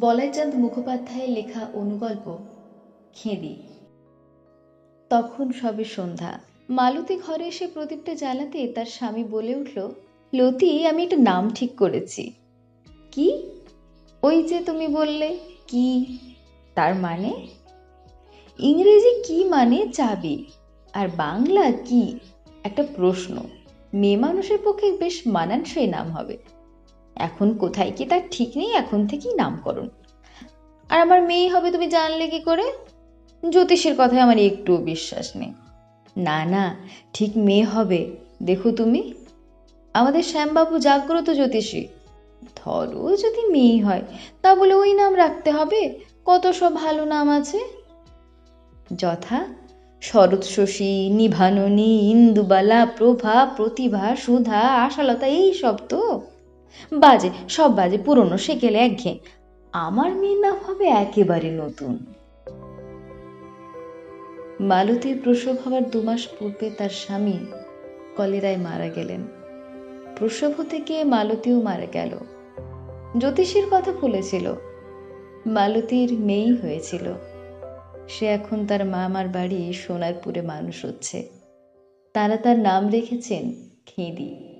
বলাইচাঁদ মুখোপাধ্যায়ের লেখা অনুগল্প, খেঁদি। তখন সবে সন্ধ্যা। মালতী ঘরে এসে প্রদীপটা জ্বালাতে তার স্বামী বলে উঠল, লতি, আমি একটা নাম ঠিক করেছি। কি? ওই যে তুমি বললে, কি? তার মানে? ইংরেজি কি মানে চাবি? আর বাংলা কি? একটা প্রশ্ন। মেয়ে মানুষের পক্ষে বেশ মানানসই নাম হবে। এখন কোথায় কি? তার ঠিক নেই, এখন থেকেই নামকরণ। আর আমার মেয়ে হবে, তুমি জানলে কি করে? জ্যোতিষের কথায় আমার একটুও বিশ্বাস নেই। না না, ঠিক মেয়ে হবে, দেখো তুমি। আমাদের শ্যামবাবু জাগ্রত জ্যোতিষী। ধরো যদি মেয়ে হয়, তা বলে ওই নাম রাখতে হবে? কত সব ভালো নাম আছে? যথা, শরৎ শশী, নিভাননী, ইন্দুবালা, প্রভা, প্রতিভা, সুধা, আশালতা, এই সব তো। বাজে, সব বাজে, পুরনো সেকেলে একঘেয়ে। আমার মেয়ের নাম হবে একেবারে নতুন। মালতীর প্রসব হওয়ার দু মাস পূর্বে তার স্বামী কলেরায় মারা গেলেন। প্রসব হতে গিয়ে মালতীও মারা গেল। জ্যোতিষীর কথা ভুলেছিল। মালতীর মেয়েই হয়েছিল। সে এখন তার মামার বাড়ি সোনারপুরে মানুষ হচ্ছে। তারা তার নাম রেখেছেন খেঁদি।